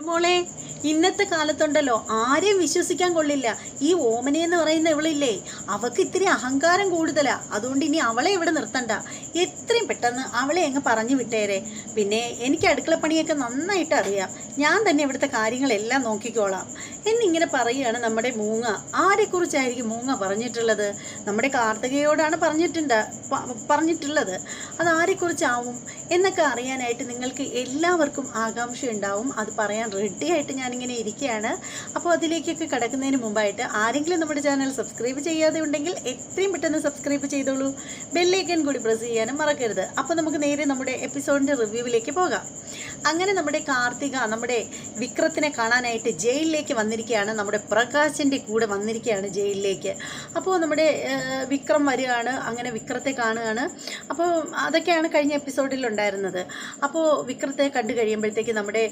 മോളെ ഇന്നത്തെ കാലത്തുണ്ടല്ലോ ആരെയും വിശ്വസിക്കാൻ കൊള്ളില്ല. ഈ ഓമന എന്ന് പറയുന്ന ഇവളില്ലേ അവൾക്ക് ഇത്തിരി അഹങ്കാരം കൂടുതലാ. അതുകൊണ്ട് ഇനി അവളെ ഇവിടെ നിർത്തണ്ട. എത്രയും പെട്ടെന്ന് അവളെ അങ്ങ് പറഞ്ഞു വിട്ടേരെ. പിന്നെ എനിക്ക് അടുക്കള പണിയൊക്കെ നന്നായിട്ട് അറിയാം. ഞാൻ തന്നെ ഇവിടുത്തെ കാര്യങ്ങളെല്ലാം നോക്കിക്കോളാം. എന്നിങ്ങനെ പറയുകയാണ് നമ്മുടെ മൂങ്ങ. ആരെക്കുറിച്ചായിരിക്കും മൂങ്ങ പറഞ്ഞിട്ടുള്ളത്? നമ്മുടെ കാർത്തികയോടാണ് പറഞ്ഞിട്ടുണ്ട് പറഞ്ഞിട്ടുള്ളത്. അത് ആരെക്കുറിച്ചാവും? എന്നൊക്കെ അറിയാനായിട്ട് നിങ്ങൾക്ക് എല്ലാവർക്കും ആകാംക്ഷ ഉണ്ടാവും അത് പറയാൻ റെഡി ആയിട്ട് ഞാനിങ്ങനെ ഇരിക്കുകയാണ് അപ്പോൾ അതിലേക്കൊക്കെ കിടക്കുന്നതിന് മുമ്പായിട്ട് ആരെങ്കിലും നമ്മുടെ ചാനൽ സബ്സ്ക്രൈബ് ചെയ്യാതെ ഉണ്ടെങ്കിൽ എത്രയും പെട്ടെന്ന് സബ്സ്ക്രൈബ് ചെയ്തോളൂ. ബെല്ലൈക്കൻ കൂടി പ്രസ് ചെയ്യാനും മറക്കരുത്. അപ്പോൾ നമുക്ക് നേരെ നമ്മുടെ എപ്പിസോഡിന്റെ റിവ്യൂവിലേക്ക് പോകാം. അങ്ങനെ നമ്മുടെ കാർത്തിക നമ്മുടെ വിക്രത്തിനെ കാണാനായിട്ട് ജയിലിലേക്ക് വന്നിരിക്കുകയാണ്. നമ്മുടെ പ്രകാശിന്റെ കൂടെ വന്നിരിക്കുകയാണ് ജയിലിലേക്ക്. അപ്പോൾ നമ്മുടെ വിക്രം വരികയാണ്. അങ്ങനെ വിക്രത്തെ കാണുകയാണ്. അപ്പോൾ അതൊക്കെയാണ് കഴിഞ്ഞ എപ്പിസോഡിൽ ഉണ്ടായിരുന്നത്. അപ്പോൾ വിക്രത്തെ കണ്ടു കഴിയുമ്പോഴത്തേക്ക് നമ്മുടെ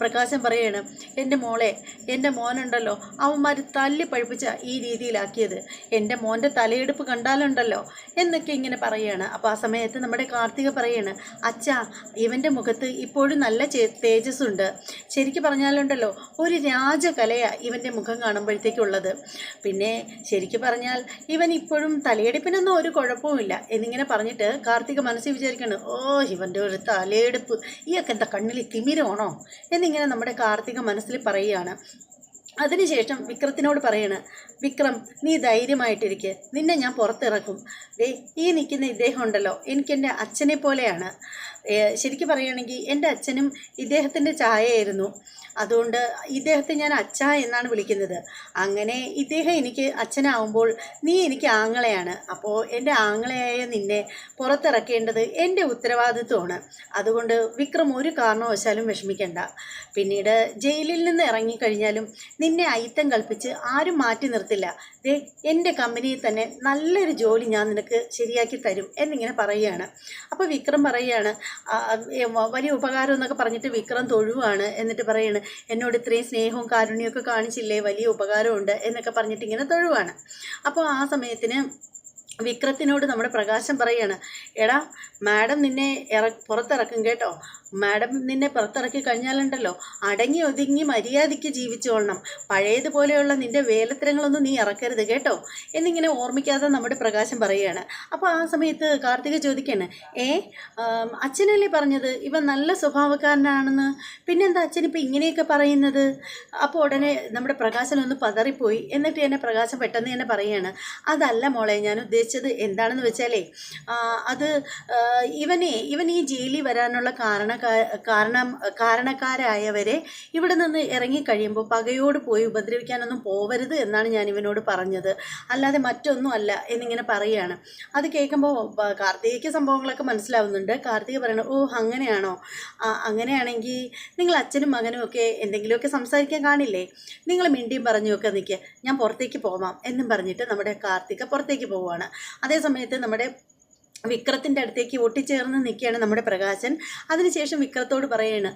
പ്രകാശം പറയാണ് എന്റെ മോളെ എന്റെ മോനുണ്ടല്ലോ. അവന്മാർ തല്ലി പഴിപ്പിച്ച ഈ രീതിയിലാക്കിയത്. എന്റെ മോന്റെ തലയെടുപ്പ് കണ്ടാലുണ്ടല്ലോ. എന്നൊക്കെ ഇങ്ങനെ പറയുകയാണ്. അപ്പോൾ ആ സമയത്ത് നമ്മുടെ കാർത്തിക പറയാണ് അച്ഛാ ഇവന്റെ മുഖത്ത് ഇപ്പോഴും നല്ല തേജസ്സുണ്ട്. ശരിക്കും പറഞ്ഞാലുണ്ടല്ലോ ഒരു രാജകലയാണ് ഇവന്റെ മുഖം കാണുമ്പോഴത്തേക്കുള്ളത്. പിന്നെ ശരിക്കും പറഞ്ഞാൽ ഇവൻ ഇപ്പോഴും തലയെടുപ്പിനൊന്നും ഒരു കുഴപ്പവുമില്ല. എന്നിങ്ങനെ പറഞ്ഞിട്ട് കാർത്തിക മനസ്സിൽ വിചാരിക്കണം ഓ ഇവന്റെ ഒരു തലയെടുപ്പ്. ഈ ഒക്കെ എന്താ കണ്ണിൽ തിമിരമാണോ എന്നിങ്ങനെ നമ്മുടെ കാർത്തിക മനസ്സിൽ പറയുകയാണ്. അതിനുശേഷം വിക്രത്തിനോട് പറയാണ് വിക്രം നീ ധൈര്യമായിട്ടിരിക്കെ. നിന്നെ ഞാൻ പുറത്തിറക്കും. ദേ ഈ നിൽക്കുന്ന ഇദ്ദേഹം ഉണ്ടല്ലോ എനിക്കെന്റെ അച്ഛനെ പോലെയാണ്. ശരിക്കും പറയുകയാണെങ്കിൽ എന്റെ അച്ഛനും ഇദ്ദേഹത്തിന്റെ ചായയായിരുന്നു. അതുകൊണ്ട് ഇദ്ദേഹത്തെ ഞാൻ അച്ഛ എന്നാണ് വിളിക്കുന്നത്. അങ്ങനെ ഇദ്ദേഹം എനിക്ക് അച്ഛനാവുമ്പോൾ നീ എനിക്ക് ആങ്ങളെയാണ്. അപ്പോൾ എന്റെ ആങ്ങളെയായ നിന്നെ പുറത്തിറക്കേണ്ടത് എന്റെ ഉത്തരവാദിത്വമാണ്. അതുകൊണ്ട് വിക്രം ഒരു കാരണവശാലും വിഷമിക്കേണ്ട. പിന്നീട് ജയിലിൽ നിന്ന് ഇറങ്ങിക്കഴിഞ്ഞാലും നിന്നെ അയിത്തം കൽപ്പിച്ച് ആരും മാറ്റി നിർത്തില്ല. ദേ എന്റെ കമ്പനിയിൽ തന്നെ നല്ലൊരു ജോലി ഞാൻ നിനക്ക് ശരിയാക്കി തരും എന്നിങ്ങനെ പറയുകയാണ്. അപ്പോൾ വിക്രം പറയുകയാണ് "ആ, ഏ, വ- വലിയ ഉപകാരം എന്നൊക്കെ പറഞ്ഞിട്ട് വിക്രം തൊഴുവാണ് എന്നിട്ട് പറയാണ് എന്നോട് ഇത്രയും സ്നേഹവും കാരുണ്യമൊക്കെ കാണിച്ചില്ലേ വലിയ ഉപകാരമുണ്ട് എന്നൊക്കെ പറഞ്ഞിട്ട് ഇങ്ങനെ തൊഴുവാണ്. അപ്പോൾ ആ സമയത്തിന് വിക്രത്തിനോട് നമ്മുടെ പ്രകാശം പറയാണ് എടാ മാഡം നിന്നെ ഇറ പുറത്തിറക്കും കേട്ടോ. മാഡം നിന്നെ പുറത്തിറക്കി കഴിഞ്ഞാലുണ്ടല്ലോ അടങ്ങി ഒതുങ്ങി മര്യാദയ്ക്ക് ജീവിച്ചോളണം. പഴയതുപോലെയുള്ള നിന്റെ വേലത്തരങ്ങളൊന്നും നീ ഇറക്കരുത് കേട്ടോ എന്നിങ്ങനെ ഓർമ്മിക്കാതെ നമ്മുടെ പ്രകാശം പറയുകയാണ്. അപ്പോൾ ആ സമയത്ത് കാർത്തിക ചോദിക്കാണ് ഏ അച്ഛനല്ലേ പറഞ്ഞത്? ഇവൻ നല്ല സ്വഭാവക്കാരനാണെന്ന്. പിന്നെന്താ അച്ഛനിപ്പോൾ ഇങ്ങനെയൊക്കെ പറയുന്നത്? അപ്പോൾ ഉടനെ നമ്മുടെ പ്രകാശൻ ഒന്ന് പതറിപ്പോയി. എന്നിട്ട് എന്നെ പ്രകാശം പെട്ടെന്ന് തന്നെ പറയുകയാണ് അതല്ല മോളെ ഞാൻ ഉദ്ദേശിച്ചത് എന്താണെന്ന് വെച്ചാലേ അത് ഇവനെ ഇവൻ ഈ ജയിലിൽ വരാനുള്ള കാരണ കാരണം കാരണക്കാരായവരെ ഇവിടെ നിന്ന് ഇറങ്ങിക്കഴിയുമ്പോൾ പകയോട് പോയി ഉപദ്രവിക്കാനൊന്നും പോവരുത് എന്നാണ് ഞാൻ ഇവനോട് പറഞ്ഞത്. അല്ലാതെ മറ്റൊന്നും അല്ല എന്നിങ്ങനെ പറയുകയാണ്. അത് കേൾക്കുമ്പോൾ കാർത്തികയ്ക്ക് സംഭവങ്ങളൊക്കെ മനസ്സിലാവുന്നുണ്ട്. കാർത്തിക പറയണ ഓ അങ്ങനെയാണോ? അങ്ങനെയാണെങ്കിൽ നിങ്ങൾ അച്ഛനും മകനും ഒക്കെ എന്തെങ്കിലുമൊക്കെ സംസാരിക്കാൻ കാണില്ലേ? നിങ്ങൾ മിണ്ടിയും പറഞ്ഞു ഒക്കെ നിൽക്കുക ഞാൻ പുറത്തേക്ക് പോവാം എന്നും പറഞ്ഞിട്ട് നമ്മുടെ കാർത്തിക പുറത്തേക്ക് പോവുകയാണ്. അതേ സമയത്ത് നമ്മുടെ വിക്രത്തിന്റെ അടുത്തേക്ക് ഒട്ടിച്ചേർന്ന് നിൽക്കുകയാണ് നമ്മുടെ പ്രകാശൻ. അതിനുശേഷം വിക്രത്തോട് പറയാണ്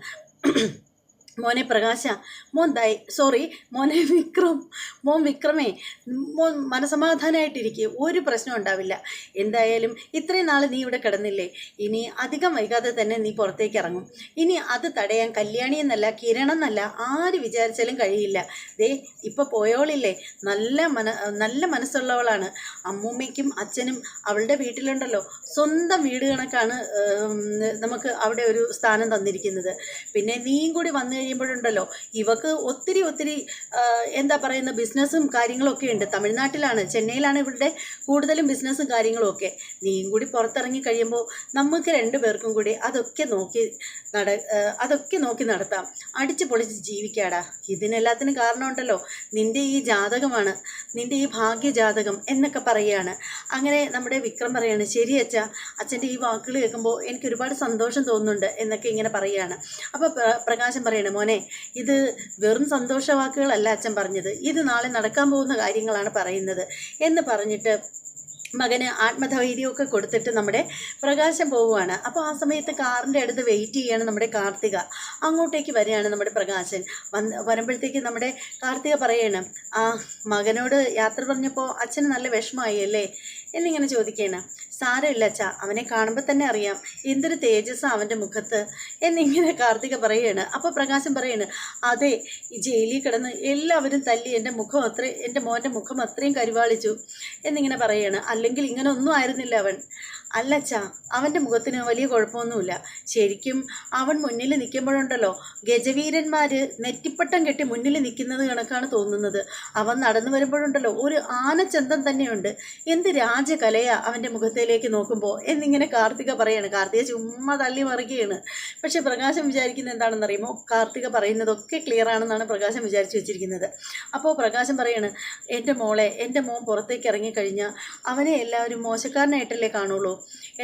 മോനെ പ്രകാശ. മോൻ ദൈ സോറി മോനെ വിക്രം മോൻ വിക്രമേ മോൻ മനസമാധാനമായിട്ടിരിക്കുക ഒരു പ്രശ്നം ഉണ്ടാവില്ല. എന്തായാലും ഇത്രയും നാൾ നീ ഇവിടെ കിടന്നില്ലേ? ഇനി അധികം വൈകാതെ തന്നെ നീ പുറത്തേക്ക് ഇറങ്ങും. ഇനി അത് തടയാൻ കല്യാണി എന്നല്ല കിരണം എന്നല്ല ആര് വിചാരിച്ചാലും കഴിയില്ല. ദേ ഇപ്പോൾ പോയോളില്ലേ? നല്ല മന നല്ല മനസ്സുള്ളവളാണ്. അമ്മൂമ്മയ്ക്കും അച്ഛനും അവളുടെ വീട്ടിലുണ്ടല്ലോ. സ്വന്തം വീട് കണക്കാണ് നമുക്ക് അവിടെ ഒരു സ്ഥാനം തന്നിരിക്കുന്നത്. പിന്നെ നീയും കൂടി വന്നു കഴിയുമ്പോഴുണ്ടല്ലോ. ഇവക്ക് ഒത്തിരി ഒത്തിരി എന്താ പറയുന്ന ബിസിനസ്സും കാര്യങ്ങളൊക്കെ ഉണ്ട്. തമിഴ്നാട്ടിലാണ് ചെന്നൈയിലാണ് ഇവരുടെ കൂടുതലും ബിസിനസ്സും കാര്യങ്ങളും ഒക്കെ. നീയും കൂടി പുറത്തിറങ്ങി കഴിയുമ്പോൾ നമുക്ക് രണ്ടു പേർക്കും കൂടി അതൊക്കെ നോക്കി നട അതൊക്കെ നോക്കി നടത്താം. അടിച്ചു പൊളിച്ച് ജീവിക്കാടാ. ഇതിനെല്ലാത്തിനും കാരണമുണ്ടല്ലോ. നിന്റെ ഈ ജാതകമാണ് നിന്റെ ഈ ഭാഗ്യ ജാതകം എന്നൊക്കെ പറയുകയാണ്. അങ്ങനെ നമ്മുടെ വിക്രം പറയാണ് ശരി അച്ഛ അച്ഛന്റെ ഈ വാക്കുകൾ കേൾക്കുമ്പോൾ എനിക്ക് ഒരുപാട് സന്തോഷം തോന്നുന്നുണ്ട് എന്നൊക്കെ ഇങ്ങനെ പറയുകയാണ്. അപ്പോൾ പ്രകാശം പറയണം മോനെ ഇത് വെറും സന്തോഷ വാക്കുകളല്ല അച്ഛൻ പറഞ്ഞത്. ഇത് നാളെ നടക്കാൻ പോകുന്ന കാര്യങ്ങളാണ് പറയുന്നത്. എന്ന് പറഞ്ഞിട്ട് മകന് ആത്മധൈര്യമൊക്കെ കൊടുത്തിട്ട് നമ്മുടെ പ്രകാശം പോവുകയാണ്. അപ്പോൾ ആ സമയത്ത് കാറിന്റെ അടുത്ത് വെയിറ്റ് ചെയ്യാണ് നമ്മുടെ കാർത്തിക. അങ്ങോട്ടേക്ക് വരികയാണ് നമ്മുടെ പ്രകാശൻ. വന്ന് വരുമ്പോഴത്തേക്ക് നമ്മുടെ കാർത്തിക പറയണം ആ മകനോട് യാത്ര പറഞ്ഞപ്പോൾ അച്ഛന് നല്ല വിഷമമായി അല്ലേ? എന്നിങ്ങനെ ചോദിക്കുകയാണ് സാരമില്ല അച്ഛാ അവനെ കാണുമ്പോൾ തന്നെ അറിയാം. എന്തൊരു തേജസ്സാണ് അവന്റെ മുഖത്ത്. എന്നിങ്ങനെ കാർത്തിക പറയുകയാണ് അപ്പോൾ പ്രകാശം പറയാണ് അതെ ഈ ജയിലിൽ കിടന്ന് എല്ലാവരും തല്ലി എന്റെ മുഖം അത്ര എന്റെ മോന്റെ മുഖം അത്രയും കരുവാളിച്ചു. എന്നിങ്ങനെ പറയുകയാണ് അല്ലെങ്കിൽ ഇങ്ങനെ ഒന്നും ആയിരുന്നില്ല അവൻ. അല്ല അല്ലച്ചാ അവന്റെ മുഖത്തിന് വലിയ കുഴപ്പമൊന്നുമില്ല. ശരിക്കും അവൻ മുന്നിൽ നിൽക്കുമ്പോഴുണ്ടല്ലോ ഗജവീരന്മാർ നെറ്റിപ്പട്ടം കെട്ടി മുന്നിൽ നിൽക്കുന്നത് കണക്കാണ് തോന്നുന്നത്. അവൻ നടന്നു വരുമ്പോഴുണ്ടല്ലോ ഒരു ആനച്ചന്തം തന്നെയുണ്ട്. എന്ത് രാജകലയാ അവന്റെ മുഖത്തിലേക്ക് നോക്കുമ്പോൾ എന്നിങ്ങനെ കാർത്തിക പറയാണ്. കാർത്തിക ചുമ്മാ തള്ളി മറിക്കുകയാണ്. പക്ഷെ പ്രകാശം വിചാരിക്കുന്നത് എന്താണെന്ന് അറിയുമോ കാർത്തിക പറയുന്നതൊക്കെ ക്ലിയർ ആണെന്നാണ് പ്രകാശം വിചാരിച്ചു വെച്ചിരിക്കുന്നത്. അപ്പോൾ പ്രകാശം പറയാണ് എന്റെ മോളെ എന്റെ മോൻ പുറത്തേക്ക് ഇറങ്ങിക്കഴിഞ്ഞാൽ അവനെ എല്ലാവരും മോശക്കാരനായിട്ടല്ലേ കാണുള്ളൂ?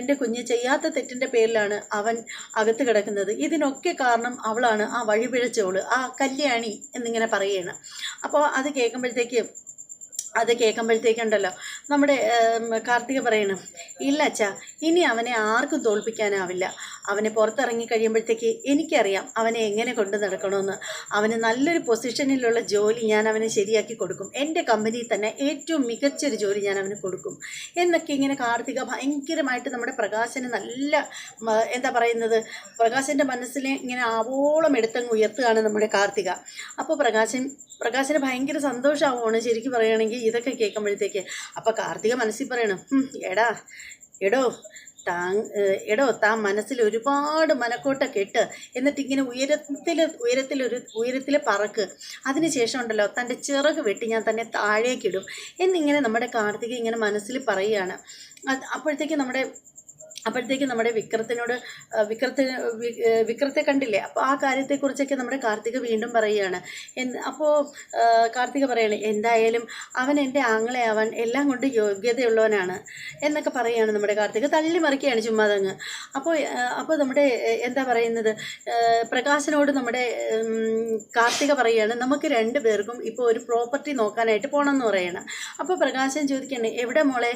എന്റെ കുഞ്ഞ് ചെയ്യാത്ത തെറ്റിന്റെ പേരിലാണ് അവൻ അകത്ത് കിടക്കുന്നത്. ഇതിനൊക്കെ കാരണം അവളാണ് ആ വഴിപിഴച്ചവൾ ആ കല്യാണി എന്നിങ്ങനെ പറയുകയാണ് അപ്പോൾ അത് കേൾക്കുമ്പോഴത്തേക്ക് അത് കേൾക്കുമ്പോഴത്തേക്കുണ്ടല്ലോ. നമ്മുടെ കാർത്തിക പറയണം ഇല്ല അച്ഛാ ഇനി അവനെ ആർക്കും തോൽപ്പിക്കാനാവില്ല. അവനെ പുറത്തിറങ്ങി കഴിയുമ്പോഴത്തേക്ക് എനിക്കറിയാം അവനെ എങ്ങനെ കൊണ്ടു നടക്കണമെന്ന്. അവന് നല്ലൊരു പൊസിഷനിലുള്ള ജോലി ഞാൻ അവന് ശരിയാക്കി കൊടുക്കും. എന്റെ കമ്പനിയിൽ തന്നെ ഏറ്റവും മികച്ചൊരു ജോലി ഞാൻ അവന് കൊടുക്കും. എന്നൊക്കെ ഇങ്ങനെ കാർത്തിക ഭയങ്കരമായിട്ട് നമ്മുടെ പ്രകാശന് നല്ല എന്താ പറയുന്നത് പ്രകാശന്റെ മനസ്സിനെ ഇങ്ങനെ ആവോളം എടുത്തങ്ങ് ഉയർത്തുകയാണ് നമ്മുടെ കാർത്തിക. അപ്പോൾ പ്രകാശൻ പ്രകാശന് ഭയങ്കര സന്തോഷമാവുകയാണ് ശരിക്കും പറയുകയാണെങ്കിൽ ഇതൊക്കെ കേൾക്കുമ്പോഴത്തേക്ക് അപ്പോൾ കാർത്തിക മനസ്സിൽ പറയണം എടാ എടോ താ എടോ താൻ മനസ്സിൽ ഒരുപാട് മനക്കോട്ട കെട്ട്. എന്നിട്ട് ഇങ്ങനെ ഉയരത്തിൽ ഉയരത്തിൽ ഒരു ഉയരത്തിൽ പറക്ക്. അതിനുശേഷം ഉണ്ടല്ലോ തന്റെ ചിറക് വെട്ടി ഞാൻ തന്നെ താഴേക്കിടും എന്നിങ്ങനെ നമ്മുടെ കാർത്തിക ഇങ്ങനെ മനസ്സിൽ പറയുകയാണ്. അപ്പോഴത്തേക്ക് നമ്മുടെ അപ്പോഴത്തേക്ക് നമ്മുടെ വിക്രത്തിനോട് വിക്രത്തിന് വിക്രത്തെ കണ്ടില്ലേ? അപ്പോൾ ആ കാര്യത്തെക്കുറിച്ചൊക്കെ നമ്മുടെ കാർത്തിക വീണ്ടും പറയുകയാണ്. അപ്പോൾ കാർത്തിക പറയാണ് എന്തായാലും അവൻ എന്റെ ആങ്ങളെയാവാൻ എല്ലാം കൊണ്ട് യോഗ്യതയുള്ളവനാണ് എന്നൊക്കെ പറയുകയാണ് നമ്മുടെ കാർത്തിക. തള്ളി മറിക്കുകയാണ് ചുമ്മാതങ്ങ് അപ്പോൾ അപ്പോൾ നമ്മുടെ എന്താ പറയുന്നത്? പ്രകാശനോട് നമ്മുടെ കാർത്തിക പറയുകയാണ് നമുക്ക് രണ്ട് പേർക്കും ഇപ്പോൾ ഒരു പ്രോപ്പർട്ടി നോക്കാനായിട്ട് പോകണം എന്ന് പറയണം. അപ്പോൾ പ്രകാശൻ ചോദിക്കുകയാണ് എവിടെ മോളെ?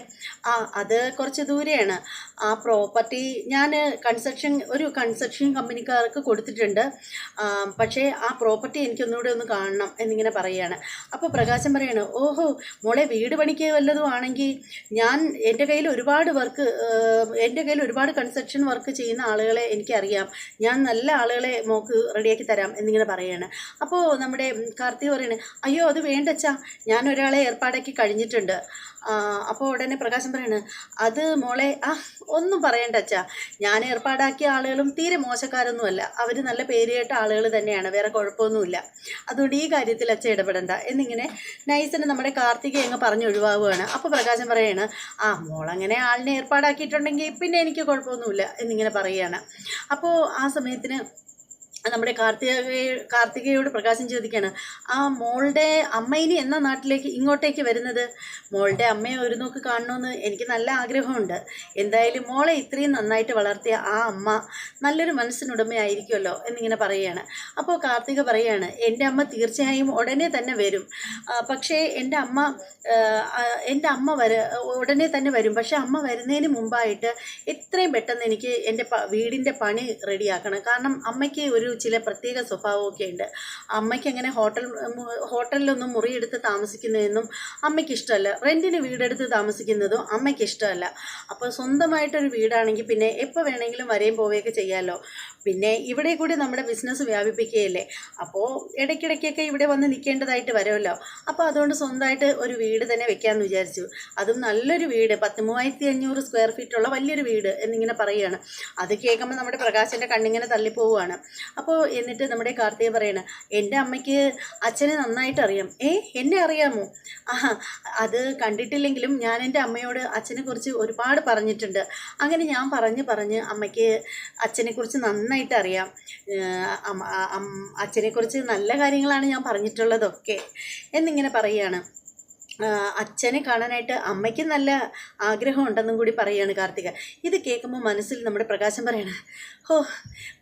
ആ അത് കുറച്ച് ദൂരെയാണ്. ആ പ്രോപ്പർട്ടി ഞാൻ കൺസ്ട്രക്ഷൻ ഒരു കൺസ്ട്രക്ഷൻ കമ്പനിക്കാർക്ക് കൊടുത്തിട്ടുണ്ട്. പക്ഷേ ആ പ്രോപ്പർട്ടി എനിക്കൊന്നുകൂടെ ഒന്ന് കാണണം എന്നിങ്ങനെ പറയുകയാണ്. അപ്പോൾ പ്രകാശം പറയാണ് ഓഹോ മോളെ വീട് പണിക്ക് വല്ലതും ആണെങ്കിൽ ഞാൻ എന്റെ കയ്യിൽ ഒരുപാട് വർക്ക് എന്റെ കയ്യിൽ ഒരുപാട് കൺസ്ട്രക്ഷൻ വർക്ക് ചെയ്യുന്ന ആളുകളെ എനിക്കറിയാം. ഞാൻ നല്ല ആളുകളെ മോക്ക് റെഡിയാക്കി തരാം എന്നിങ്ങനെ പറയുകയാണ്. അപ്പോൾ നമ്മുടെ കാർത്തിക് പറയണേ അയ്യോ അത് വേണ്ടച്ചാ. ഞാൻ ഒരാളെ ഏർപ്പാടാക്കി കഴിഞ്ഞിട്ടുണ്ട്. അപ്പോൾ ഉടനെ പ്രകാശം പറയാണ് അത് മോളെ ആ ഒന്നും പറയണ്ട അച്ഛാ. ഞാൻ ഏർപ്പാടാക്കിയ ആളുകളും തീരെ മോശക്കാരൊന്നുമല്ല. അവർ നല്ല പേര് കേട്ട ആളുകൾ തന്നെയാണ്. വേറെ കുഴപ്പമൊന്നുമില്ല. അതുകൊണ്ട് ഈ കാര്യത്തിൽ അച്ഛ ഇടപെടണ്ട. എന്നിങ്ങനെ നൈസിന് നമ്മുടെ കാർത്തിക അങ്ങ് പറഞ്ഞു ഒഴിവാവുകയാണ് അപ്പോൾ പ്രകാശം പറയാണ് ആ മോളങ്ങനെ ആളിനെ ഏർപ്പാടാക്കിയിട്ടുണ്ടെങ്കിൽ പിന്നെ എനിക്ക് കുഴപ്പമൊന്നുമില്ല. എന്നിങ്ങനെ പറയുകയാണ്. അപ്പോൾ ആ സമയത്തിന് നമ്മുടെ കാർത്തിക കാർത്തികയോട് പ്രകാശം ചോദിക്കുകയാണ് ആ മോളുടെ അമ്മ ഇനി എന്ന നാട്ടിലേക്ക് ഇങ്ങോട്ടേക്ക് വരുന്നത്? മോളുടെ അമ്മയെ ഒരു നോക്ക് കാണണമെന്ന് എനിക്ക് നല്ല ആഗ്രഹമുണ്ട്. എന്തായാലും മോളെ ഇത്രയും നന്നായിട്ട് വളർത്തിയ ആ അമ്മ നല്ലൊരു മനസ്സിനുടമയായിരിക്കുമല്ലോ എന്നിങ്ങനെ പറയുകയാണ്. അപ്പോൾ കാർത്തിക പറയുകയാണ് എന്റെ അമ്മ തീർച്ചയായും ഉടനെ തന്നെ വരും. പക്ഷേ എന്റെ അമ്മ എന്റെ അമ്മ വര ഉടനെ തന്നെ വരും. പക്ഷേ അമ്മ വരുന്നതിന് മുമ്പായിട്ട് എത്രയും പെട്ടെന്ന് എനിക്ക് എന്റെ വീടിന്റെ പണി റെഡിയാക്കണം. കാരണം അമ്മയ്ക്ക് ഒരു ചില പ്രത്യേക സ്വഭാവമൊക്കെ ഉണ്ട് അമ്മയ്ക്ക് അങ്ങനെ ഹോട്ടൽ ഹോട്ടലിലൊന്നും മുറിയെടുത്ത് താമസിക്കുന്നതെന്നും അമ്മയ്ക്ക് ഇഷ്ടമല്ല റെന്റിന് വീടെടുത്ത് താമസിക്കുന്നതും അമ്മയ്ക്ക് ഇഷ്ടമല്ല അപ്പോൾ സ്വന്തമായിട്ടൊരു വീടാണെങ്കിൽ പിന്നെ എപ്പോൾ വേണമെങ്കിലും വരെയും പോവുകയൊക്കെ ചെയ്യാമല്ലോ പിന്നെ ഇവിടെ കൂടി നമ്മുടെ ബിസിനസ് വ്യാപിപ്പിക്കുകയല്ലേ. അപ്പോൾ ഇടയ്ക്കിടയ്ക്കൊക്കെ ഇവിടെ വന്ന് നിൽക്കേണ്ടതായിട്ട് വരുമല്ലോ. അപ്പോൾ അതുകൊണ്ട് സ്വന്തമായിട്ട് ഒരു വീട് തന്നെ വെക്കാമെന്ന് വിചാരിച്ചു. അതും നല്ലൊരു വീട്. പത്ത് മൂവായിരത്തി അഞ്ഞൂറ് സ്ക്വയർ ഫീറ്റുള്ള വലിയൊരു വീട് എന്നിങ്ങനെ പറയുകയാണ്. അത് കേൾക്കുമ്പോൾ നമ്മുടെ പ്രകാശിന്റെ കണ്ണിങ്ങനെ തള്ളിപ്പോവുകയാണ്. അപ്പോൾ എന്നിട്ട് നമ്മുടെ കാർത്തിക പറയണ എന്റെ അമ്മയ്ക്ക് അച്ഛനെ നന്നായിട്ട് അറിയാം ഏ എന്നെ അറിയാമോ? ആ അത് കണ്ടിട്ടില്ലെങ്കിലും ഞാൻ എന്റെ അമ്മയോട് അച്ഛനെക്കുറിച്ച് ഒരുപാട് പറഞ്ഞിട്ടുണ്ട്. അങ്ങനെ ഞാൻ പറഞ്ഞ് പറഞ്ഞ് അമ്മയ്ക്ക് അച്ഛനെക്കുറിച്ച് നന്നായിട്ട് അറിയാം. അച്ഛനെക്കുറിച്ച് നല്ല കാര്യങ്ങളാണ് ഞാൻ പറഞ്ഞിട്ടുള്ളതൊക്കെ. എന്നിങ്ങനെ പറയുകയാണ്. അച്ഛനെ കാണാനായിട്ട് അമ്മയ്ക്ക് നല്ല ആഗ്രഹം ഉണ്ടെന്നും കൂടി പറയുകയാണ് കാർത്തിക. ഇത് കേൾക്കുമ്പോൾ മനസ്സിൽ നമ്മുടെ പ്രകാശം പറയണ ഓ